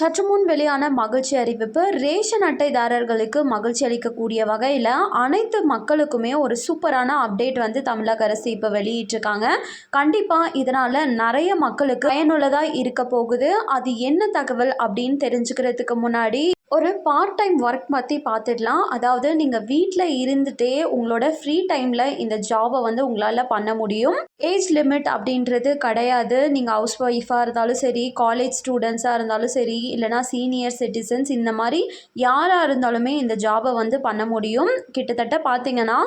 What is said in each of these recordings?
சற்று முன் வெளியான மகிழ்ச்சி அறிவிப்பு ரேஷன் அட்டைதாரர்களுக்கு மகிழ்ச்சி அளிக்கக்கூடிய வகையில் அனைத்து மக்களுக்குமே ஒரு சூப்பரான அப்டேட் வந்து தமிழக அரசு இப்போ வெளியிட்டிருக்காங்க. கண்டிப்பாக இதனால் நிறைய மக்களுக்கு பயனுள்ளதாக இருக்க போகுது. அது என்ன தகவல் அப்படின்னு தெரிஞ்சுக்கிறதுக்கு முன்னாடி ஒரு பார்ட் டைம் ஒர்க் பற்றி பார்த்துடலாம். அதாவது நீங்கள் வீட்டில் இருந்துகிட்டே உங்களோட ஃப்ரீ டைமில் இந்த ஜாபை வந்து உங்களால் பண்ண முடியும். ஏஜ் லிமிட் அப்படின்றது கிடையாது. நீங்கள் ஹவுஸ் ஒய்ஃபாக இருந்தாலும் சரி காலேஜ் ஸ்டூடெண்ட்ஸாக இருந்தாலும் சரி இல்லைனா சீனியர் சிட்டிசன்ஸ் இந்த மாதிரி யாராக இருந்தாலுமே இந்த ஜாபை வந்து பண்ண முடியும். கிட்டத்தட்ட பார்த்தீங்கன்னா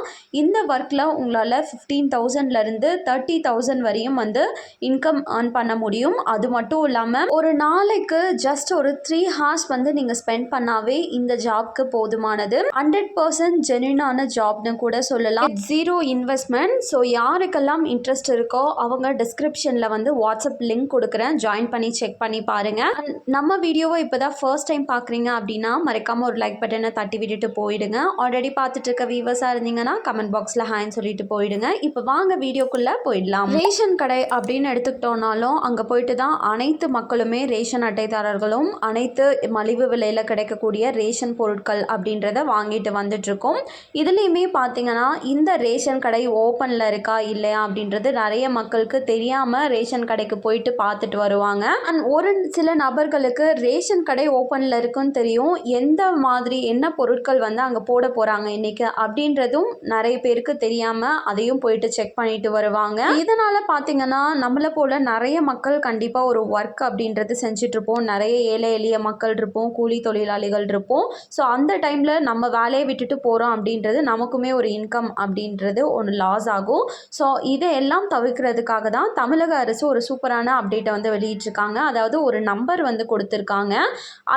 இந்த ஒர்க்கில் உங்களால் ஃபிஃப்டீன் தௌசண்ட்லேருந்து தேர்ட்டி தௌசண்ட் வரையும் வந்து இன்கம் ஏர்ன் பண்ண முடியும். அது மட்டும் இல்லாமல் ஒரு நாளைக்கு ஜஸ்ட் ஒரு த்ரீ ஹார்ஸ் வந்து நீங்கள் ஸ்பெண்ட் பண்ணாவே இந்த ஜாப்க்கு போதுமானது. ஹண்ட்ரட் பர்சன்ட் ஜென்யூனான ஜாப்னு கூட சொல்லலாம். ஜீரோ இன்வெஸ்ட்மெண்ட் ஸோ யாருக்கெல்லாம் இன்ட்ரெஸ்ட் இருக்கோ அவங்க டிஸ்கிரிப்ஷனில் வந்து வாட்ஸ்அப் லிங்க் கொடுக்குறேன். ஜாயின் பண்ணி செக் பண்ணி பாருங்கள் நம்ம நம்ம வீடியோவை இப்போ தான் ஃபர்ஸ்ட் டைம் பார்க்குறீங்க அப்படின்னா மறக்காமல் ஒரு லைக் பட்டனை தட்டி விட்டுட்டு போயிடுங்க. ஆல்ரெடி பார்த்துட்டு இருக்க வியூவர்ஸாக இருந்தீங்கன்னா கமெண்ட் பாக்ஸில் ஹாய்ன்னு சொல்லிட்டு போயிடுங்க. இப்போ வாங்க வீடியோக்குள்ளே போயிடலாம். ரேஷன் கடை அப்படின்னு எடுத்துக்கிட்டோம்னாலும் அங்கே போயிட்டு தான் அனைத்து மக்களுமே ரேஷன் அட்டைதாரர்களும் அனைத்து மலிவு விலையில் கிடைக்கக்கூடிய ரேஷன் பொருட்கள் அப்படின்றத வாங்கிட்டு வந்துட்ருக்கோம் இதுலேயுமே பார்த்தீங்கன்னா இந்த ரேஷன் கடை ஓப்பனில் இருக்கா இல்லையா அப்படின்றது நிறைய மக்களுக்கு தெரியாமல் ரேஷன் கடைக்கு போயிட்டு பார்த்துட்டு வருவாங்க. அண்ட் ஒரு சில நபர்களுக்கு ரேஷன் கடை ஓப்பனில் இருக்குன்னு தெரியும். எந்த மாதிரி என்ன பொருட்கள் வந்து அங்கே போட போகிறாங்க இன்றைக்கி அப்படின்றதும் நிறைய பேருக்கு தெரியாமல் அதையும் போயிட்டு செக் பண்ணிட்டு வருவாங்க. இதனால் பார்த்தீங்கன்னா நம்மளை போல் நிறைய மக்கள் கண்டிப்பாக ஒரு ஒர்க் அப்படின்றது செஞ்சிட்ருப்போம் நிறைய ஏழை எளிய மக்கள் இருப்போம். கூலி தொழிலாளிகள் இருப்போம். ஸோ அந்த டைமில் நம்ம வேலையை விட்டுட்டு போகிறோம் அப்படின்றது நமக்குமே ஒரு இன்கம் அப்படின்றது ஒன்று லாஸ் ஆகும். ஸோ இதையெல்லாம் தவிர்க்கிறதுக்காக தான் தமிழக அரசு ஒரு சூப்பரான அப்டேட்டை வந்து வெளியிட்டிருக்காங்க. அதாவது ஒரு நம்பர் வந்து கொடுத்துருக்காங்க.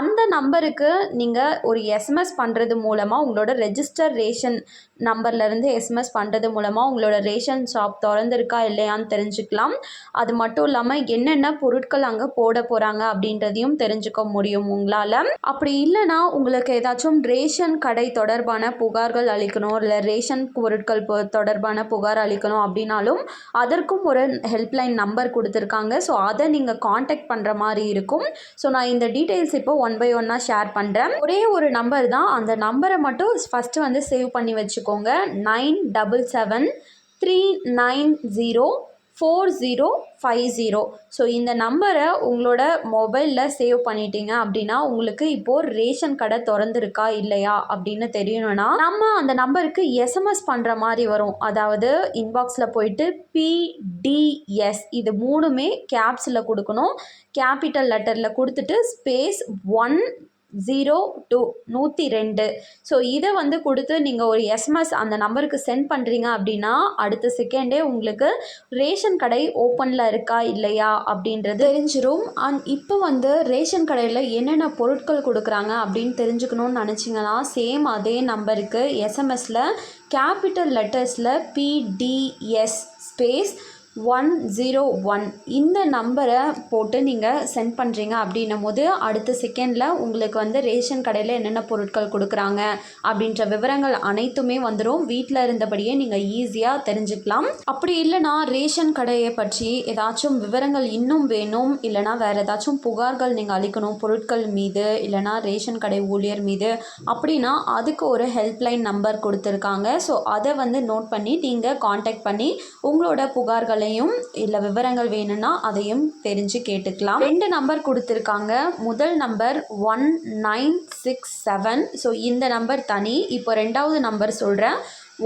அந்த நம்பருக்கு நீங்கள் ஒரு எஸ்எம்எஸ் பண்ணுறது மூலமாக உங்களோட ரெஜிஸ்டர் ரேஷன் நம்பர்லேருந்து எஸ்எம்எஸ் பண்ணுறது மூலமாக உங்களோட ரேஷன் ஷாப் திறந்துருக்கா இல்லையான்னு தெரிஞ்சுக்கலாம். அது மட்டும் இல்லாமல் என்னென்ன பொருட்கள் அங்கே போட போகிறாங்க அப்படின்றதையும் தெரிஞ்சுக்க முடியும் உங்களால். அப்படி இல்லைன்னா உங்களுக்கு ஏதாச்சும் ரேஷன் கடை தொடர்பான புகார்கள் அளிக்கணும் இல்லை ரேஷன் பொருட்கள் தொடர்பான புகார் அளிக்கணும் அப்படின்னாலும் அதற்கும் ஒரு ஹெல்ப்லைன் நம்பர் கொடுத்துருக்காங்க. ஸோ அதை நீங்கள் காண்டாக்ட் பண்ணுற மாதிரி இருக்கும். ஸோ நான் இந்த டீட்டெயில்ஸ் இப்போ ஒன் பை ஒன்னாக ஷேர் பண்ணுறேன் ஒரே ஒரு நம்பர் தான். அந்த நம்பரை மட்டும் ஃபஸ்ட்டு வந்து சேவ் பண்ணி வச்சுக்கோங்க. Nine double seven three nine zero four zero five zero so இந்த நம்பரை உங்களோட மொபைலில் சேவ் பண்ணிட்டீங்க அப்படின்னா உங்களுக்கு இப்போது ரேஷன் கடை திறந்துருக்கா இல்லையா அப்படின்னு தெரியணும்னா நம்ம அந்த நம்பருக்கு எஸ்எம்எஸ் பண்ணுற மாதிரி வரும். அதாவது இன்பாக்ஸில் போயிட்டு பிடிஎஸ் இது மூணுமே கேப்ஸில் கொடுக்கணும். கேபிட்டல் லெட்டரில் கொடுத்துட்டு ஸ்பேஸ் ஒன் ஜீரோ டூ நூற்றி ரெண்டு. ஸோ இதை வந்து கொடுத்து நீங்கள் ஒரு எஸ்எம்எஸ் அந்த நம்பருக்கு சென்ட் பண்ணுறீங்க அப்படின்னா அடுத்த செகண்டே உங்களுக்கு ரேஷன் கடை ஓப்பனில் இருக்கா இல்லையா அப்படின்றது தெரிஞ்சிடும் அண்ட் இப்போ வந்து ரேஷன் கடையில் என்னென்ன பொருட்கள் கொடுக்குறாங்க அப்படின்னு தெரிஞ்சுக்கணும்னு நினச்சிங்கன்னா சேம் அதே நம்பருக்கு எஸ்எம்எஸில் capital லெட்டர்ஸில் PDS space one zero one இந்த நம்பரை போட்டு நீங்கள் சென்ட் பண்ணுறீங்க அப்படின்னும் போது அடுத்த செகண்டில் உங்களுக்கு வந்து ரேஷன் கடையில் என்னென்ன பொருட்கள் கொடுக்குறாங்க அப்படின்ற விவரங்கள் அனைத்துமே வந்துடும் வீட்டில் இருந்தபடியே நீங்கள் ஈஸியாக தெரிஞ்சுக்கலாம். அப்படி இல்லைனா ரேஷன் கடையை பற்றி ஏதாச்சும் விவரங்கள் இன்னும் வேணும் இல்லைனா வேறு ஏதாச்சும் புகார்கள் நீங்கள் அளிக்கணும் பொருட்கள் மீது இல்லைனா ரேஷன் கடை ஊழியர் மீது அப்படின்னா அதுக்கு ஒரு ஹெல்ப்லைன் நம்பர் கொடுத்துருக்காங்க. ஸோ அதை வந்து நோட் பண்ணி நீங்கள் காண்டாக்ட் பண்ணி உங்களோட புகார்களையும் இல்லை விவரங்கள் வேணும்னா அதையும் தெரிஞ்சு கேட்டுக்கலாம். ரெண்டு நம்பர் கொடுத்துருக்காங்க. முதல் number one nine six seven so இந்த நம்பர் தனி. இப்போ ரெண்டாவது நம்பர் சொல்கிறேன்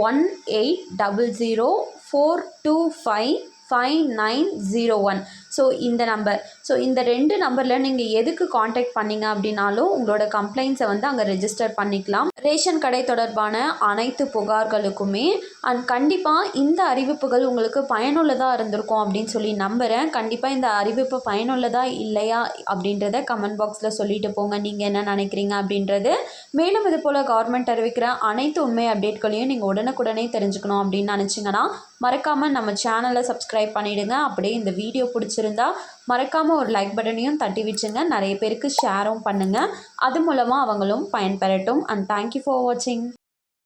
one eight double zero four two five five nine zero one so இந்த நம்பர் ஸோ இந்த ரெண்டு நம்பரில் நீங்கள் எதுக்கு காண்டாக்ட் பண்ணீங்க அப்படின்னாலும் உங்களோட கம்ப்ளைண்ட்ஸை வந்து அங்கே ரெஜிஸ்டர் பண்ணிக்கலாம். ரேஷன் கடை தொடர்பான அனைத்து புகார்களுக்குமே அண்ட் கண்டிப்பாக இந்த அறிவிப்புகள் உங்களுக்கு பயனுள்ளதாக இருந்திருக்கும் அப்படின்னு சொல்லி நம்புகிறேன் கண்டிப்பாக இந்த அறிவிப்பு பயனுள்ளதாக இல்லையா அப்படின்றத கமெண்ட் பாக்ஸில் சொல்லிட்டு போங்க. நீங்கள் என்ன நினைக்கிறீங்க அப்படின்றது. மேலும் இது போல் கவர்மெண்ட் அறிவிக்கிற அனைத்து உண்மை அப்டேட்களையும் நீங்கள் உடனுக்குடனே தெரிஞ்சுக்கணும் அப்படின்னு நினச்சிங்கன்னா மறக்காமல் நம்ம சேனலை சப்ஸ்கிரைப் பண்ணிவிடுங்க அப்படியே இந்த வீடியோ பிடிச்சிருந்தா மறக்காமல் ஒரு லைக் பட்டனையும் தட்டி வச்சுங்க. நிறைய பேருக்கு ஷேரும் பண்ணுங்கள் அது மூலமாக அவங்களும் பயன்பெறட்டும். அண்ட் தேங்க்யூ ஃபார் வாட்சிங்